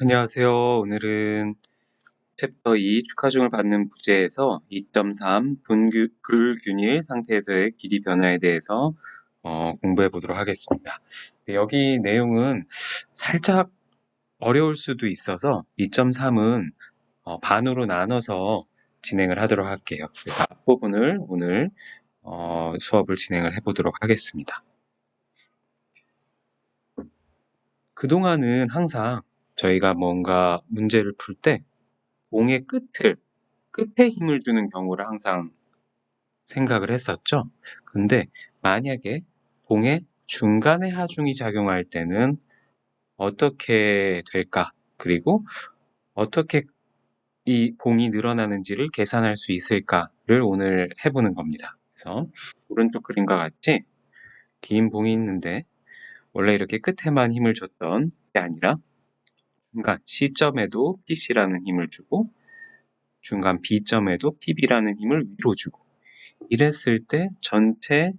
안녕하세요. 오늘은 챕터 2 축하중을 받는 부재에서 2.3 분규, 불균일 상태에서의 길이 변화에 대해서 어, 공부해 보도록 하겠습니다. 네, 여기 내용은 살짝 어려울 수도 있어서 2.3은 어, 반으로 나눠서 진행을 하도록 할게요. 그래서 앞부분을 오늘 어, 수업을 진행을 해 보도록 하겠습니다. 그동안은 항상 저희가 뭔가 문제를 풀 때 봉의 끝을, 끝에 힘을 주는 경우를 항상 생각을 했었죠. 근데 만약에 봉의 중간에 하중이 작용할 때는 어떻게 될까? 그리고 어떻게 이 봉이 늘어나는지를 계산할 수 있을까를 오늘 해보는 겁니다. 그래서 오른쪽 그림과 같이 긴 봉이 있는데 원래 이렇게 끝에만 힘을 줬던 게 아니라 중간 C점에도 PC라는 힘을 주고 중간 B점에도 PB라는 힘을 위로 주고 이랬을 때 전체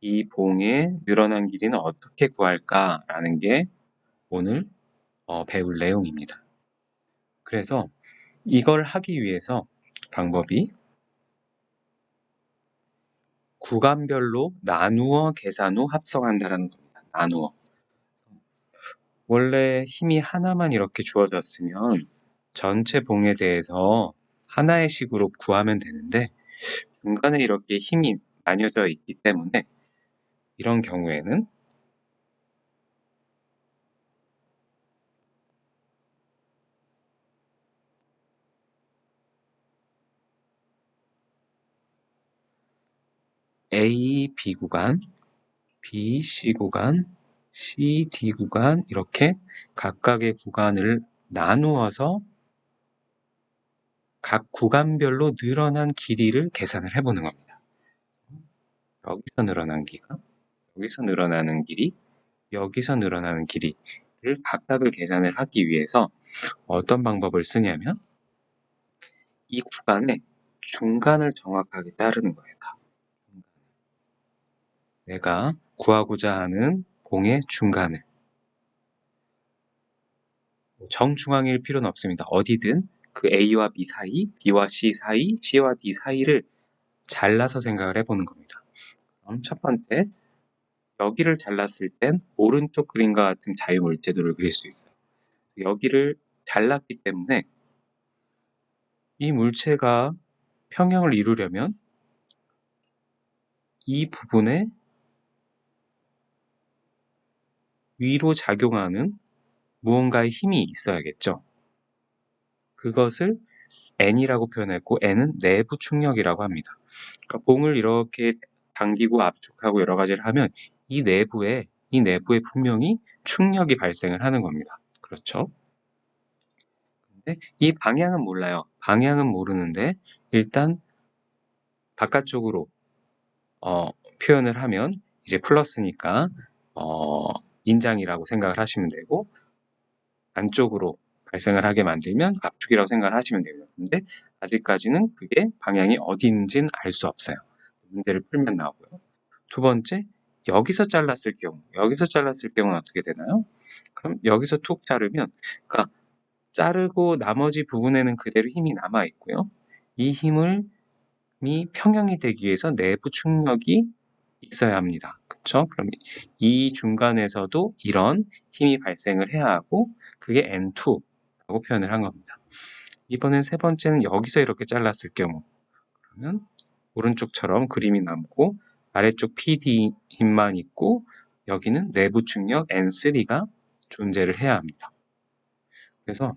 이 봉의 늘어난 길이는 어떻게 구할까라는 게 오늘 어, 배울 내용입니다. 그래서 이걸 하기 위해서 방법이 구간별로 나누어 계산 후 합성한다라는 겁니다. 나누어. 원래 힘이 하나만 이렇게 주어졌으면 전체 봉에 대해서 하나의 식으로 구하면 되는데 중간에 이렇게 힘이 나뉘어져 있기 때문에 이런 경우에는 A, B 구간, B, C 구간, C, D 구간 이렇게 각각의 구간을 나누어서 각 구간별로 늘어난 길이를 계산을 해보는 겁니다. 여기서 늘어난 기가, 여기서 늘어나는 길이, 여기서 늘어나는 길이를 각각을 계산을 하기 위해서 어떤 방법을 쓰냐면 이 구간의 중간을 정확하게 자르는 거예요. 내가 구하고자 하는 봉의 중간을 정중앙일 필요는 없습니다. 어디든 그 A와 B 사이, B와 C 사이, C와 D 사이를 잘라서 생각을 해보는 겁니다. 그럼 첫 번째, 여기를 잘랐을 땐 오른쪽 그림과 같은 자유물체도를 그릴 수 있어요. 여기를 잘랐기 때문에 이 물체가 평형을 이루려면 이 부분에 위로 작용하는 무언가의 힘이 있어야겠죠. 그것을 N이라고 표현했고 N은 내부 충력이라고 합니다. 그러니까 봉을 이렇게 당기고 압축하고 여러 가지를 하면 이 내부에 이 내부에 분명히 충력이 발생을 하는 겁니다. 그렇죠? 근데 이 방향은 몰라요. 방향은 모르는데 일단 바깥쪽으로 어, 표현을 하면 이제 플러스니까 어, 인장이라고 생각을 하시면 되고 안쪽으로 발생을 하게 만들면 압축이라고 생각을 하시면 됩니다. 근데 아직까지는 그게 방향이 어디인지는 알 수 없어요. 문제를 풀면 나오고요. 두 번째, 여기서 잘랐을 경우, 여기서 잘랐을 경우는 어떻게 되나요? 그럼 여기서 툭 자르면, 그러니까 자르고 나머지 부분에는 그대로 힘이 남아 있고요. 이 힘을 이 평형이 되기 위해서 내부 충력이 있어야 합니다. 그렇죠? 그럼 이 중간에서도 이런 힘이 발생을 해야 하고 그게 N2라고 표현을 한 겁니다. 이번엔 세 번째는 여기서 이렇게 잘랐을 경우 그러면 오른쪽처럼 그림이 남고 아래쪽 PD 힘만 있고 여기는 내부 충력 N3가 존재를 해야 합니다. 그래서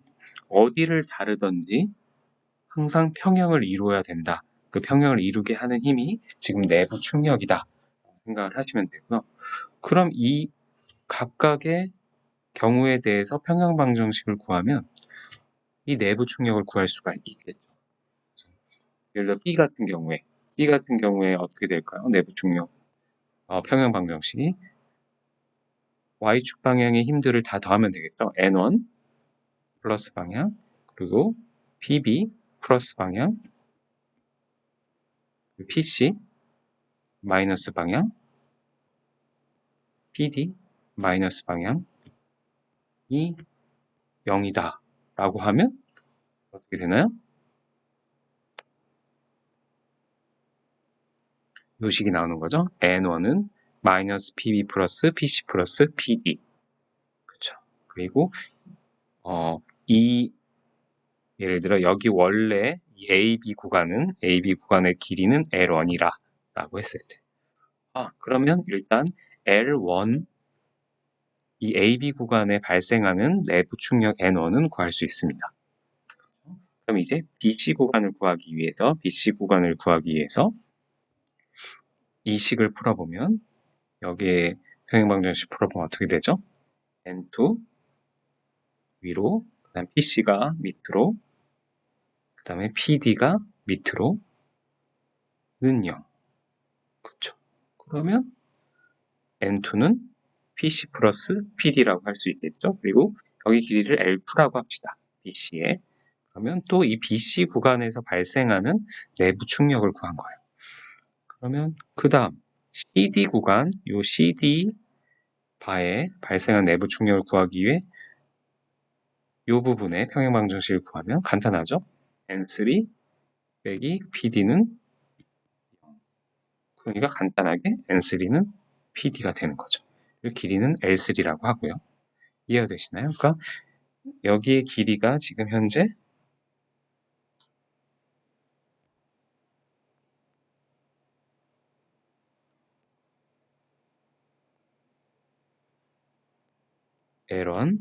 어디를 자르든지 항상 평형을 이루어야 된다. 그 평형을 이루게 하는 힘이 지금 내부 충력이다. 생각을 하시면 되고요. 그럼 이 각각의 경우에 대해서 평형 방 정식을 구하면 이 내부 충격을 구할 수가 있겠죠. 예를 들어 B 같은 경우에 B 같은 경우에 어떻게 될까요? 내부 충격 어, 평형 방정식이 y축 방향의 힘들을 다 더하면 되겠죠. n1 플러스 방향 그리고 pb 플러스 방향 pc 마이너스 방향 PD 마이너스 방향이 0이다 라고 하면 어떻게 되나요? 요 식이 나오는 거죠. n1은 마이너스 pb 플러스 pc 플러스 pd 그렇죠. 그리고 어, 이 예를 들어 여기 원래 AB 구간은 AB 구간의 길이는 L1이라 라고 했을 때 아, 그러면 일단 L1 이 AB 구간에 발생하는 내부 충격 N1은 구할 수 있습니다. 그럼 이제 BC 구간을 구하기 위해서 BC 구간을 구하기 위해서 이 식을 풀어보면 여기에 평행방정식 풀어보면 어떻게 되죠? N2 위로 그 다음 PC가 밑으로 그 다음에 PD가 밑으로 는 0 그쵸 그러면 N2는 PC 플러스 PD라고 할 수 있겠죠 그리고 여기 길이를 L2라고 합시다 BC에 그러면 또 이 BC 구간에서 발생하는 내부 충격을 구한 거예요 그러면 그 다음 CD 구간, 요 CD 바에 발생한 내부 충격을 구하기 위해 이 부분에 평행방정식을 구하면 간단하죠? N3 빼기 PD는 0. 그러니까 간단하게 N3는 PD가 되는 거죠. 이 길이는 L3라고 하고요. 이해가 되시나요? 그러니까 여기의 길이가 지금 현재 L1,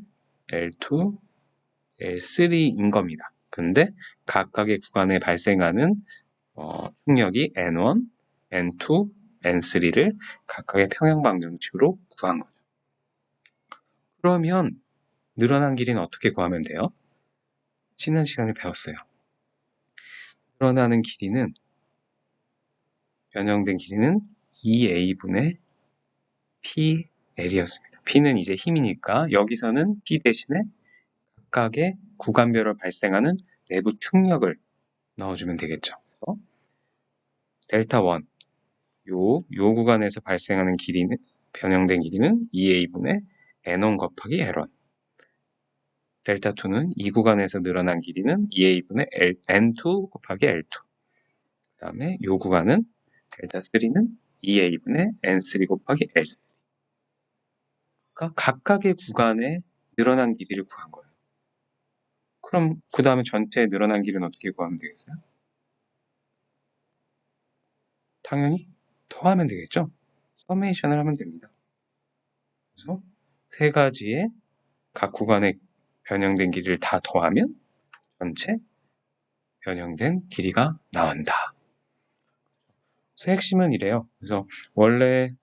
L2, L3인 겁니다. 근데 각각의 구간에 발생하는 어, 충력이 N1, N2, N3를 각각의 평형방정식으로 구한 거죠. 그러면 늘어난 길이는 어떻게 구하면 돼요? 지난 시간에 배웠어요. 늘어나는 길이는 변형된 길이는 2a분의 PL이었습니다. P는 이제 힘이니까 여기서는 P 대신에 각각의 구간별로 발생하는 내부 충력을 넣어주면 되겠죠. 델타 1, 요, 요 구간에서 발생하는 길이는, 변형된 길이는 2a분의 n1 곱하기 l1. 델타 2는 이 구간에서 늘어난 길이는 2a분의 L, n2 곱하기 l2. 그 다음에 요 구간은 델타 3는 2a분의 n3 곱하기 l3. 그러니까 각각의 구간에 늘어난 길이를 구한 거예요. 그럼 그 다음에 전체 늘어난 길은 어떻게 구하면 되겠어요? 당연히 더 하면 되겠죠? 서메이션을 하면 됩니다. 그래서 세 가지의 각 구간의 변형된 길이를 다 더하면 전체 변형된 길이가 나온다. 그래서 핵심은 이래요. 그래서 원래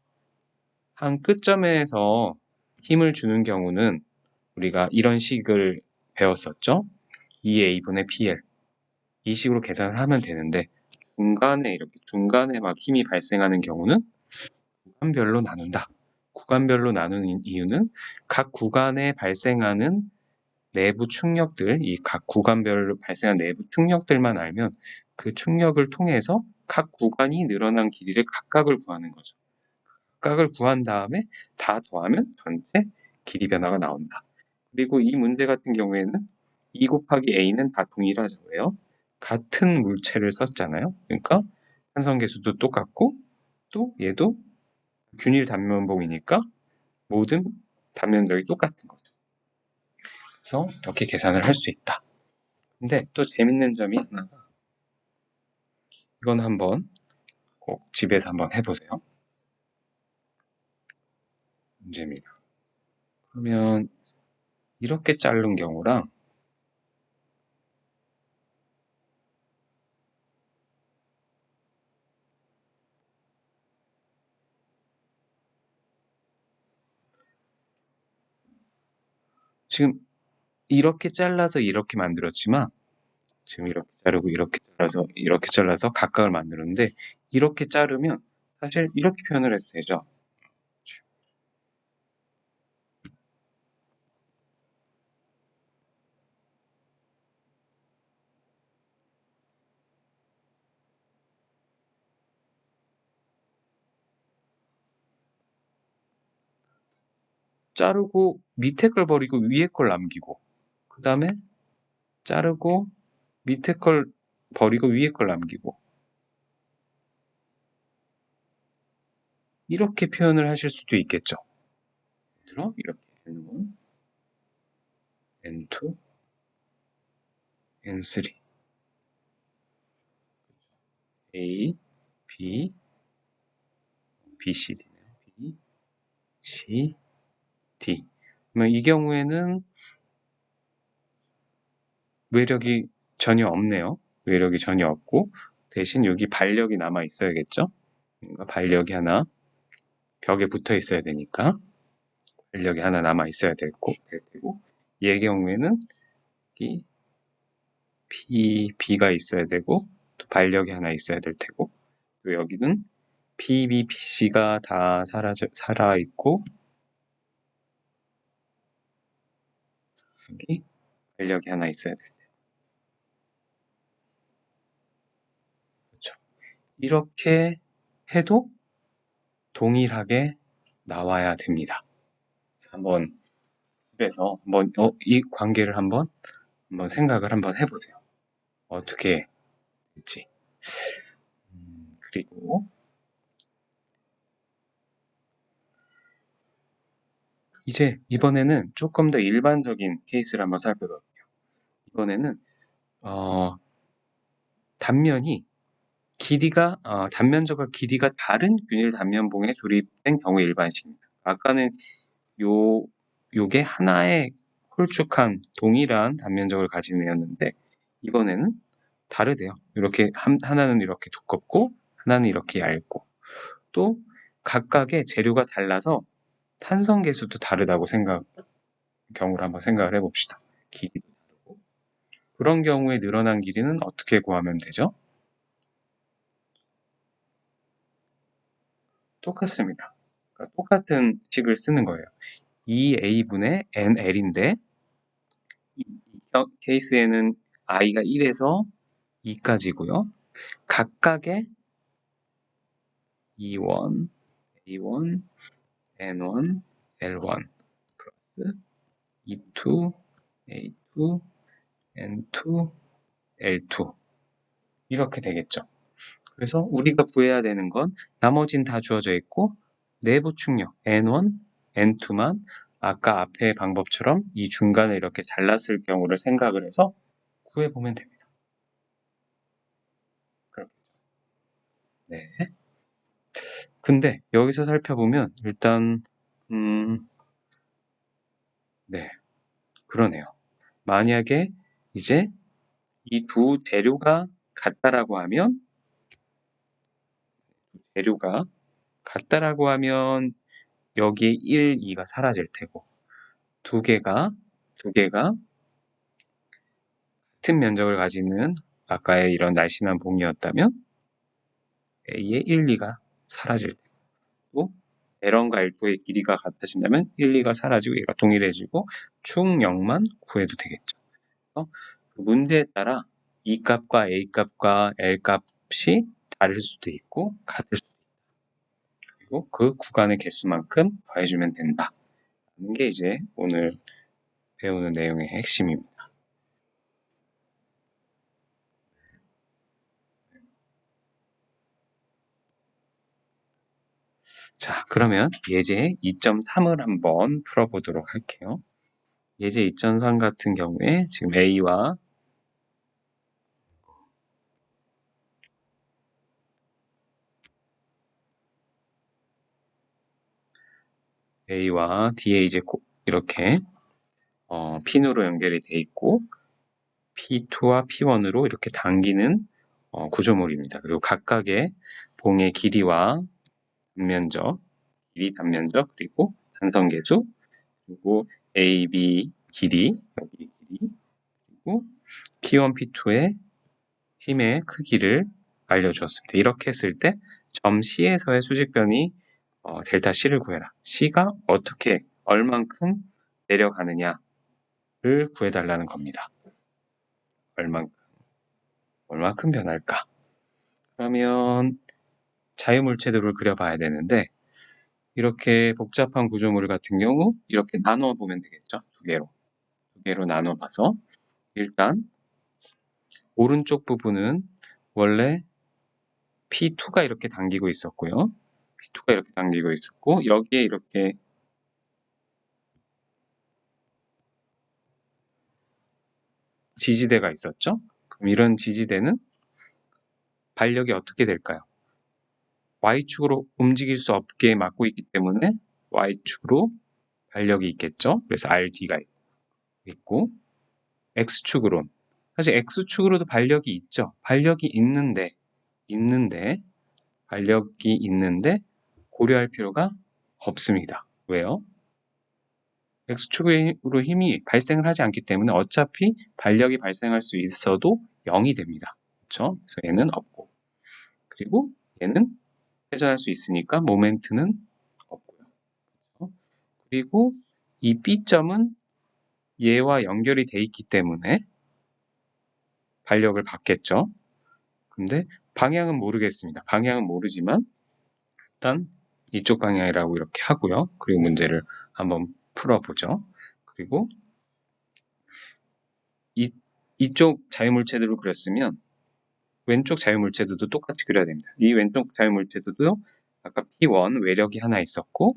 한 끝점에서 힘을 주는 경우는 우리가 이런 식을 배웠었죠. 2a분의 pl 이 식으로 계산을 하면 되는데 중간에 이렇게 중간에 막 힘이 발생하는 경우는 구간별로 나눈다. 구간별로 나누는 이유는 각 구간에 발생하는 내부 충력들, 이 각 구간별로 발생한 내부 충력들만 알면 그 충력을 통해서 각 구간이 늘어난 길이를 각각을 구하는 거죠. 각각을 구한 다음에 다 더하면 전체 길이 변화가 나온다. 그리고 이 문제 같은 경우에는 2 곱하기 a는 다 동일하죠. 왜요? 같은 물체를 썼잖아요. 그러니까 탄성 계수도 똑같고 또 얘도 균일 단면봉이니까 모든 단면적이 똑같은 거죠. 그래서 이렇게 계산을 할 수 있다. 근데 또 재밌는 점이 하나가 이건 한번 꼭 집에서 한번 해보세요. 문제입니다. 그러면 이렇게 자른 경우랑 지금 이렇게 잘라서 이렇게 만들었지만 지금 이렇게 자르고 이렇게 잘라서 이렇게 잘라서 각각을 만들었는데 이렇게 자르면 사실 이렇게 표현을 해도 되죠. 자르고 밑에 걸 버리고 위에 걸 남기고 그 다음에 자르고 밑에 걸 버리고 위에 걸 남기고. 이렇게 표현을 하실 수도 있겠죠. 들어? 이렇게. N1, N2, N3 A, B, B, C, D네요. B, C, D. 그러면 이 경우에는 외력이 전혀 없네요. 외력이 전혀 없고 대신 여기 발력이 남아 있어야겠죠. 발력이 하나 벽에 붙어 있어야 되니까 발력이 하나 남아 있어야 되고, 될 테고 얘 경우에는 이 P, B가 있어야 되고 또 발력이 하나 있어야 될 테고 또 여기는 P, B, P, C가 다 사라져, 살아있고 여기 발력이 하나 있어야 될 테고 그렇죠. 이렇게 해도 동일하게 나와야 됩니다. 자, 한번 집에서 한번 어, 이 관계를 한번 한번 생각을 한번 해보세요. 어떻게 될지. 음, 그리고 이제 이번에는 조금 더 일반적인 케이스를 한번 살펴볼게요. 이번에는 어, 단면이 길이가 어, 단면적과 길이가 다른 균일 단면봉에 조립된 경우 일반식입니다. 아까는 요 요게 하나의 홀쭉한 동일한 단면적을 가진 애였는데 이번에는 다르대요. 이렇게 한, 하나는 이렇게 두껍고 하나는 이렇게 얇고 또 각각의 재료가 달라서 탄성 계수도 다르다고 생각 경우를 한번 생각을 해봅시다. 길이도 다르고 그런 경우에 늘어난 길이는 어떻게 구하면 되죠? 똑같습니다. 그러니까 똑같은 식을 쓰는 거예요. 2a분의 nl인데 이 겨- 케이스에는 i가 1에서 2까지고요. 각각의 e1, a1, n1, l1 플러스 e2, a2, n2, l2 이렇게 되겠죠. 그래서 우리가 구해야 되는 건 나머진 다 주어져 있고 내부 충력 n1, n2만 아까 앞의 방법처럼 이 중간에 이렇게 잘랐을 경우를 생각을 해서 구해보면 됩니다. 그렇겠죠. 네. 근데 여기서 살펴보면 일단 음, 네, 그러네요. 만약에 이제 이 두 재료가 같다라고 하면 재료가 같다라고 하면 여기에 1, 2가 사라질 테고 두 개가 두 개가 같은 면적을 가지는 아까의 이런 날씬한 봉이었다면 A의 1, 2가 사라질 테고 L1과 L2의 길이가 같아진다면 1, 2가 사라지고 얘가 동일해지고 충력만 구해도 되겠죠. 그래서 그 문제에 따라 E 값과 A 값과 L 값이 다를 수도 있고 같을 수도 있고 그리고 그 구간의 개수만큼 더해주면 된다. 하는 게 이제 오늘 배우는 내용의 핵심입니다. 자, 그러면 예제 2.3을 한번 풀어보도록 할게요. 예제 2.3 같은 경우에 지금 A와 A와 D에 이제 고- 이렇게 어, 핀으로 연결이 돼 있고 P2와 P1으로 이렇게 당기는 어, 구조물입니다. 그리고 각각의 봉의 길이와 단면적, 길이 단면적 그리고 단성계수 그리고 A, B 길이 여기 길이 그리고 P1, P2의 힘의 크기를 알려주었습니다. 이렇게 했을 때 점 C에서의 수직변이 어, 델타 C를 구해라. C가 어떻게 얼만큼 내려가느냐를 구해달라는 겁니다. 얼만큼 얼만큼 변할까? 그러면 자유물체도를 그려봐야 되는데 이렇게 복잡한 구조물 같은 경우 이렇게 나누어 보면 되겠죠. 두 개로. 두 개로 나눠봐서 일단 오른쪽 부분은 원래 P2가 이렇게 당기고 있었고요. P2가 이렇게 당기고 있었고 여기에 이렇게 지지대가 있었죠. 그럼 이런 지지대는 발력이 어떻게 될까요? Y축으로 움직일 수 없게 막고 있기 때문에 Y축으로 발력이 있겠죠. 그래서 RD가 있고 X축으로 사실 X축으로도 발력이 있죠. 발력이 있는데 있는데 발력이 있는데 고려할 필요가 없습니다. 왜요? X축으로 힘이 발생을 하지 않기 때문에 어차피 발력이 발생할 수 있어도 0이 됩니다. 그렇죠? 그래서 얘는 없고 그리고 얘는 회전할 수 있으니까 모멘트는 없고요. 그리고 이 B점은 얘와 연결이 돼 있기 때문에 발력을 받겠죠. 근데 방향은 모르겠습니다. 방향은 모르지만 일단 이쪽 방향이라고 이렇게 하고요. 그리고 문제를 한번 풀어보죠. 그리고 이, 이쪽 자유물체들을 그렸으면 왼쪽 자유물체들도 똑같이 그려야 됩니다. 이 왼쪽 자유물체들도 아까 P1 외력이 하나 있었고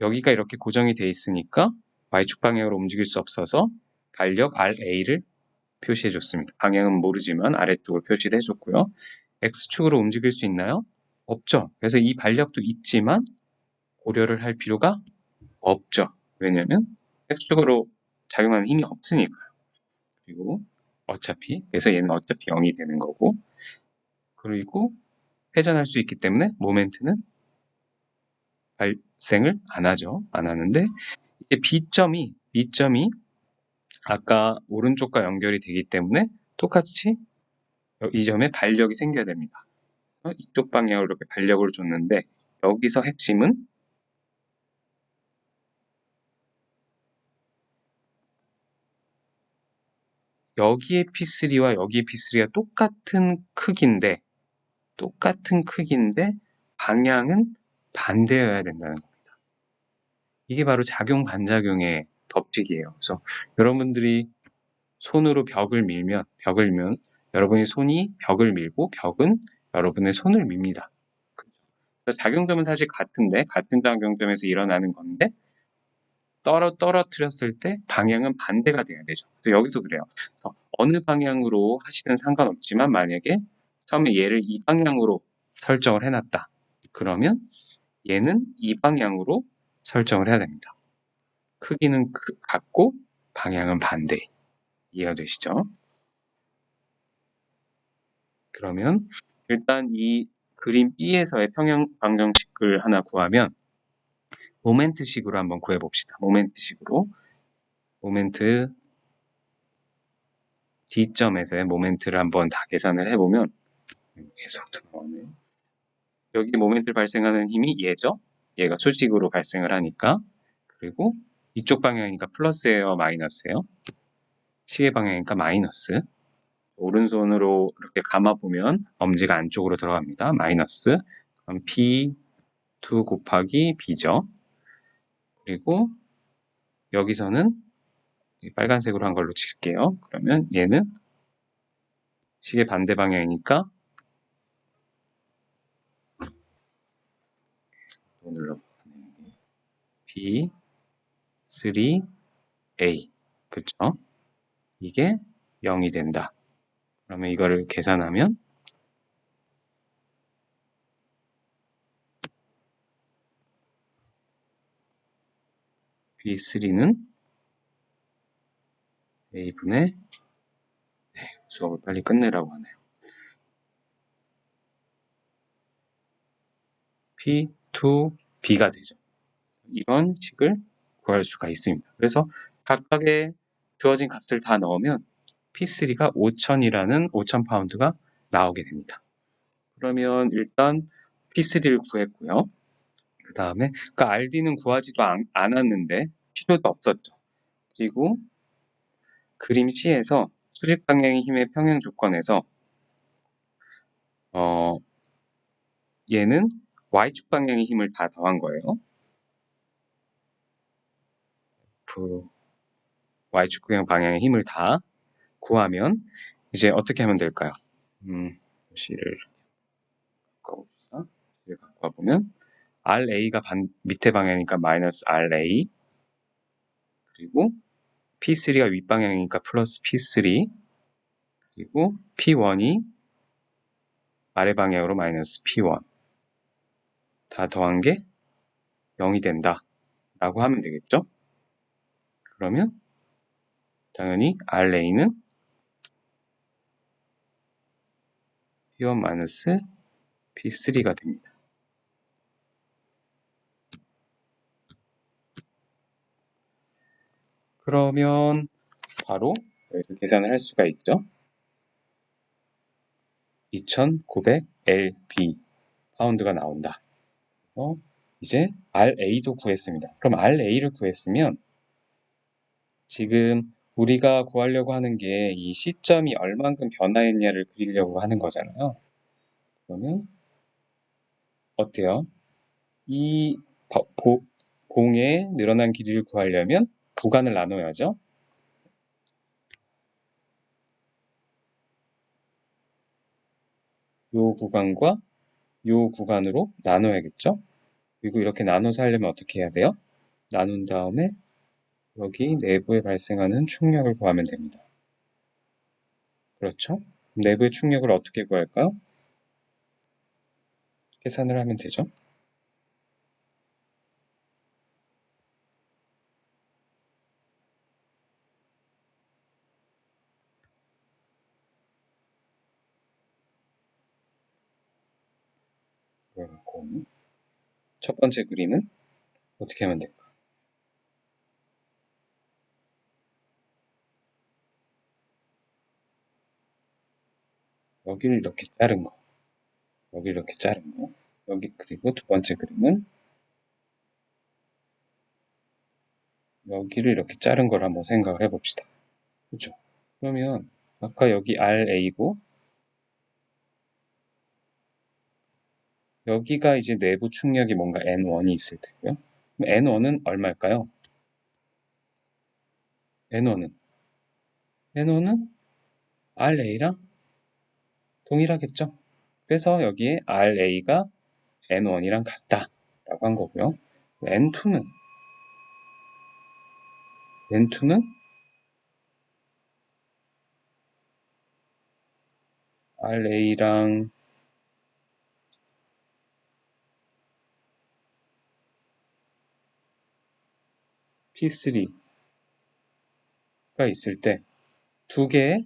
여기가 이렇게 고정이 돼 있으니까 Y축 방향으로 움직일 수 없어서 발력 RA를 표시해 줬습니다. 방향은 모르지만 아래쪽으로 표시를 해줬고요. X축으로 움직일 수 있나요? 없죠. 그래서 이 발력도 있지만 고려를 할 필요가 없죠. 왜냐면 X축으로 작용하는 힘이 없으니까요. 그리고 어차피 그래서 얘는 어차피 0이 되는 거고 그리고 회전할 수 있기 때문에 모멘트는 발생을 안 하죠. 안 하는데 이제 B점이 B점이 아까 오른쪽과 연결이 되기 때문에 똑같이 이 점에 발력이 생겨야 됩니다. 이쪽 방향으로 이렇게 발력을 줬는데 여기서 핵심은 여기에 P3와 여기에 P3가 똑같은 크기인데 똑같은 크기인데 방향은 반대여야 된다는 겁니다. 이게 바로 작용 반작용의 법칙이에요. 그래서 여러분들이 손으로 벽을 밀면 벽을 밀면 여러분의 손이 벽을 밀고 벽은 여러분의 손을 밉니다. 그래서 작용점은 사실 같은데 같은 작용점에서 일어나는 건데 떨어 떨어뜨렸을 때 방향은 반대가 돼야 되죠. 여기도 그래요. 그래서 어느 방향으로 하시든 상관없지만 만약에 처음에 얘를 이 방향으로 설정을 해놨다. 그러면 얘는 이 방향으로 설정을 해야 됩니다. 크기는 같고 방향은 반대. 이해가 되시죠? 그러면 일단 이 그림 B에서의 평형 방정식을 하나 구하면 모멘트식으로 한번 구해봅시다. 모멘트식으로 모멘트 D점에서의 모멘트를 한번 다 계산을 해보면 계속 나오네. 여기 모멘트를 발생하는 힘이 얘죠. 얘가 수직으로 발생을 하니까 그리고 이쪽 방향이니까 플러스예요, 마이너스예요? 시계 방향이니까 마이너스. 오른손으로 이렇게 감아보면 엄지가 안쪽으로 들어갑니다. 마이너스. 그럼 P2 곱하기 B죠. 그리고 여기서는 빨간색으로 한 걸로 칠게요. 그러면 얘는 시계 반대 방향이니까 또 눌러 B 3A 그쵸? 이게 0이 된다. 그러면 이거를 계산하면 B3는 A분의 네, 수업을 빨리 끝내라고 하네요. P2B가 되죠. 이런 식을 구할 수가 있습니다. 그래서 각각의 주어진 값을 다 넣으면 P3가 5천이라는 5천 파운드가 나오게 됩니다. 그러면 일단 P3를 구했고요. 그 다음에 그 RD는 구하지도 않, 않았는데 필요도 없었죠. 그리고 그림 C에서 수직 방향의 힘의 평행 조건에서 어, 얘는 Y축 방향의 힘을 다 더한 거예요. F y축 방향의 힘을 다 구하면 이제 어떻게 하면 될까요? 음, C를 바꿔봅시다. C를 바꿔보면 RA가 반, 밑에 방향이니까 마이너스 RA 그리고 P3가 윗방향이니까 플러스 P3 그리고 P1이 아래 방향으로 마이너스 P1 다 더한 게 0이 된다 라고 하면 되겠죠? 그러면 당연히 RA는 P1 마이너스 P3가 됩니다. 그러면 바로 여기서 계산을 할 수가 있죠. 2900lb 파운드가 나온다. 그래서 이제 RA도 구했습니다. 그럼 RA를 구했으면 지금 우리가 구하려고 하는 게 이 시점이 얼만큼 변화했냐를 그리려고 하는 거잖아요. 그러면 어때요? 이 봉의 늘어난 길이를 구하려면 구간을 나눠야죠. 요 구간과 요 구간으로 나눠야겠죠? 그리고 이렇게 나눠서 하려면 어떻게 해야 돼요? 나눈 다음에 여기 내부에 발생하는 충격을 구하면 됩니다. 그렇죠? 내부의 충격을 어떻게 구할까요? 계산을 하면 되죠. 그래놓고 첫 번째 그림은 어떻게 하면 될까? 여기를 이렇게 자른 거, 여기 이렇게 자른 거, 여기 그리고 두 번째 그림은 여기를 이렇게 자른 걸 한번 생각을 해봅시다. 그렇죠? 그러면 아까 여기 RA고 여기가 이제 내부 충격이 뭔가 N1이 있을 테고요. N1은 얼마일까요? N1은 N1은 RA랑 동일하겠죠? 그래서 여기에 RA가 N1이랑 같다 라고 한 거고요. N2는 N2는 RA랑 P3가 있을 때 두 개의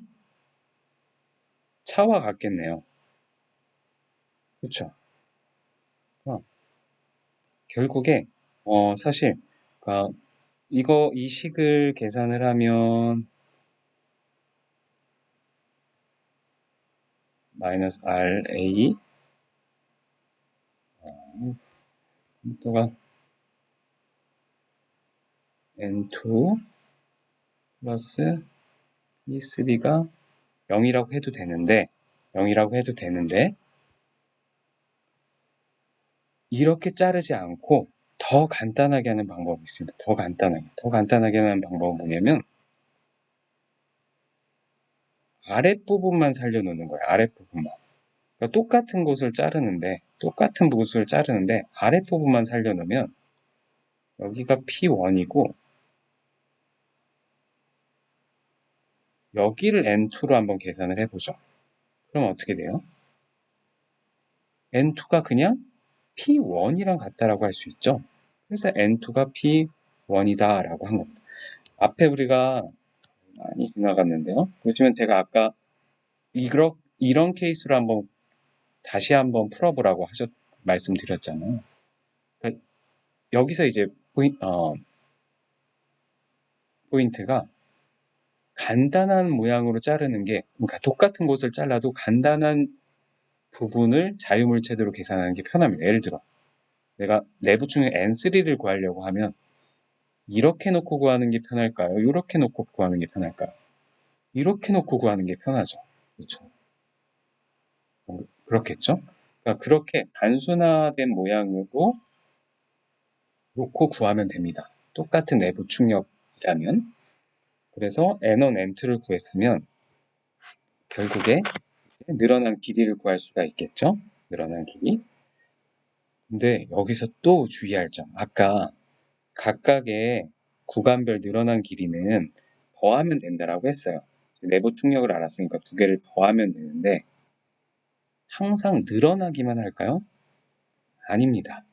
차와 같겠네요. 그렇죠? 어, 결국에 어, 사실 어, 이거 이 식을 계산을 하면 마이너스 RA 어, 또가 N2 플러스 E3가 0이라고 해도 되는데 0이라고 해도 되는데 이렇게 자르지 않고 더 간단하게 하는 방법이 있습니다. 더 간단하게. 더 간단하게 하는 방법은 뭐냐면 아랫부분만 살려놓는 거예요. 아랫부분만. 그러니까 똑같은 곳을 자르는데 똑같은 곳을 자르는데 아랫부분만 살려놓으면 여기가 P1이고 여기를 N2로 한번 계산을 해보죠. 그럼 어떻게 돼요? N2가 그냥 P1이랑 같다라고 할 수 있죠. 그래서 N2가 P1이다 라고 한 겁니다. 앞에 우리가 많이 지나갔는데요. 보시면 제가 아까 이런, 이런 케이스로 한번 다시 한번 풀어보라고 하셨, 말씀드렸잖아요. 그러니까 여기서 이제 포인, 어, 포인트가 간단한 모양으로 자르는 게 그러니까 똑같은 곳을 잘라도 간단한 부분을 자유물체대로 계산하는 게 편합니다. 예를 들어 내가 내부 중에 N3를 구하려고 하면 이렇게 놓고 구하는 게 편할까요? 이렇게 놓고 구하는 게 편할까요? 이렇게 놓고 구하는 게 편하죠. 그렇죠. 그렇겠죠? 그러니까 그렇게 단순화된 모양으로 놓고 구하면 됩니다. 똑같은 내부 충격이라면 그래서 n1, n2를 구했으면 결국에 늘어난 길이를 구할 수가 있겠죠? 늘어난 길이. 근데 여기서 또 주의할 점. 아까 각각의 구간별 늘어난 길이는 더하면 된다라고 했어요. 내부 충격을 알았으니까 두 개를 더하면 되는데 항상 늘어나기만 할까요? 아닙니다.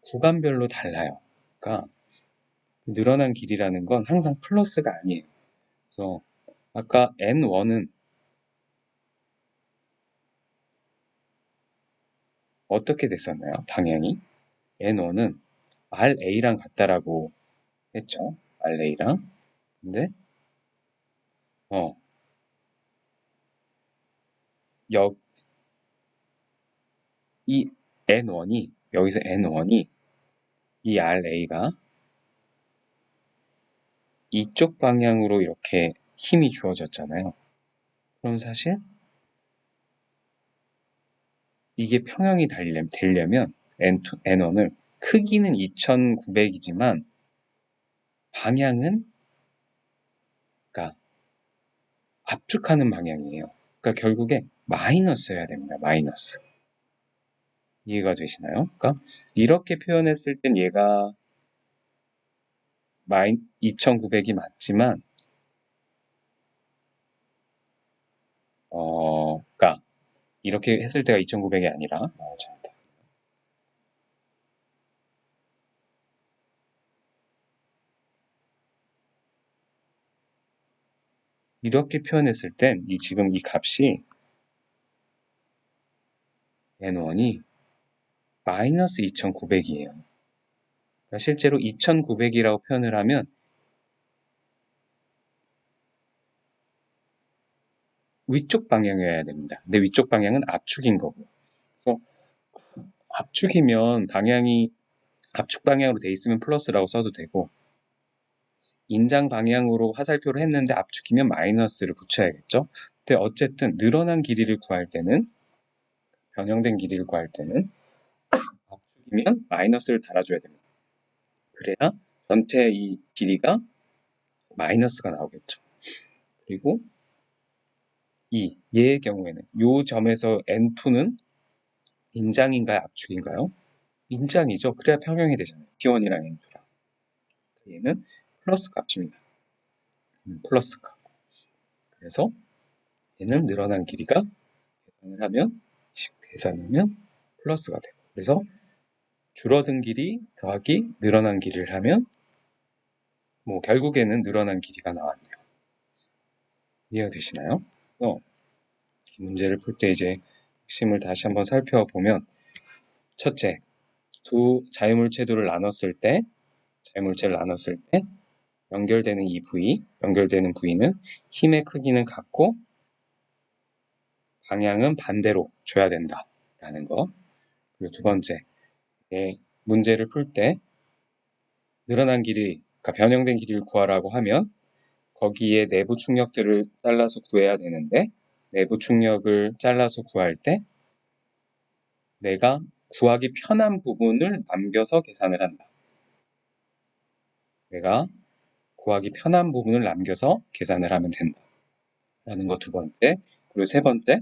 구간별로 달라요. 그러니까 늘어난 길이라는 건 항상 플러스가 아니에요. 그래서 아까 n1은 어떻게 됐었나요? 방향이 n1은 ra랑 같다라고 했죠. ra랑 근데 어 여, 이 n1이 여기서 n1이 이 ra가 이쪽 방향으로 이렇게 힘이 주어졌잖아요. 그럼 사실 이게 평형이 되려면 N2, N1을 크기는 2900이지만 방향은 그러니까 압축하는 방향이에요. 그러니까 결국에 마이너스여야 됩니다. 마이너스. 이해가 되시나요? 그러니까 이렇게 표현했을 땐 얘가 마이 2900이 맞지만 어, 그러니까 이렇게 했을 때가 2900이 아니라 어, 이렇게 표현했을 땐 이 지금 이 값이 n1이 마이너스 2900이에요. 그러니까 실제로 2900이라고 표현을 하면 위쪽 방향이어야 됩니다. 근데 위쪽 방향은 압축인 거고요. 그래서 압축이면 방향이 압축 방향으로 돼 있으면 플러스라고 써도 되고 인장 방향으로 화살표를 했는데 압축이면 마이너스를 붙여야겠죠. 근데 어쨌든 늘어난 길이를 구할 때는 변형된 길이를 구할 때는 압축이면 마이너스를 달아줘야 됩니다. 그래야 전체 이 길이가 마이너스가 나오겠죠. 그리고 이 얘의 경우에는 이 점에서 n2는 인장인가요? 압축인가요? 인장이죠. 그래야 평형이 되잖아요. t1이랑 n2랑. 얘는 플러스 값입니다. 음, 플러스 값. 그래서 얘는 늘어난 길이가 계산을 하면 계산하면 플러스가 되고 그래서 줄어든 길이 더하기 늘어난 길이를 하면 뭐 결국에는 늘어난 길이가 나왔네요. 이해가 되시나요? 어, 이 문제를 풀 때 이제 핵심을 다시 한번 살펴보면 첫째, 두 자유물체도를 나눴을 때 자유물체를 나눴을 때 연결되는 이 부위, 연결되는 부위는 힘의 크기는 같고 방향은 반대로 줘야 된다라는 거. 그리고 두 번째, 문제를 풀 때 늘어난 길이, 그러니까 변형된 길이를 구하라고 하면 거기에 내부 충격들을 잘라서 구해야 되는데 내부 충격을 잘라서 구할 때 내가 구하기 편한 부분을 남겨서 계산을 한다. 내가 구하기 편한 부분을 남겨서 계산을 하면 된다. 라는 거 두 번째. 그리고 세 번째,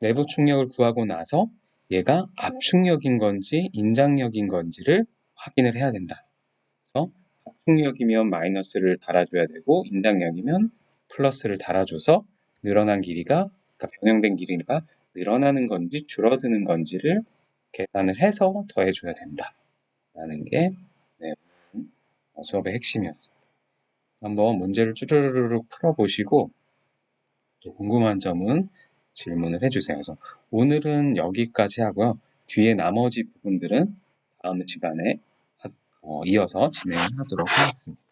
내부 충격을 구하고 나서 얘가 압축력인 건지 인장력인 건지를 확인을 해야 된다. 그래서 압축력이면 마이너스를 달아줘야 되고 인장력이면 플러스를 달아줘서 늘어난 길이가 그러니까 변형된 길이가 늘어나는 건지 줄어드는 건지를 계산을 해서 더해줘야 된다. 라는 게 네, 수업의 핵심이었습니다. 그래서 한번 문제를 쭈르르륵 풀어보시고 또 궁금한 점은 질문을 해주세요. 그래서 오늘은 여기까지 하고요. 뒤에 나머지 부분들은 다음 시간에 어, 이어서 진행하도록 하겠습니다.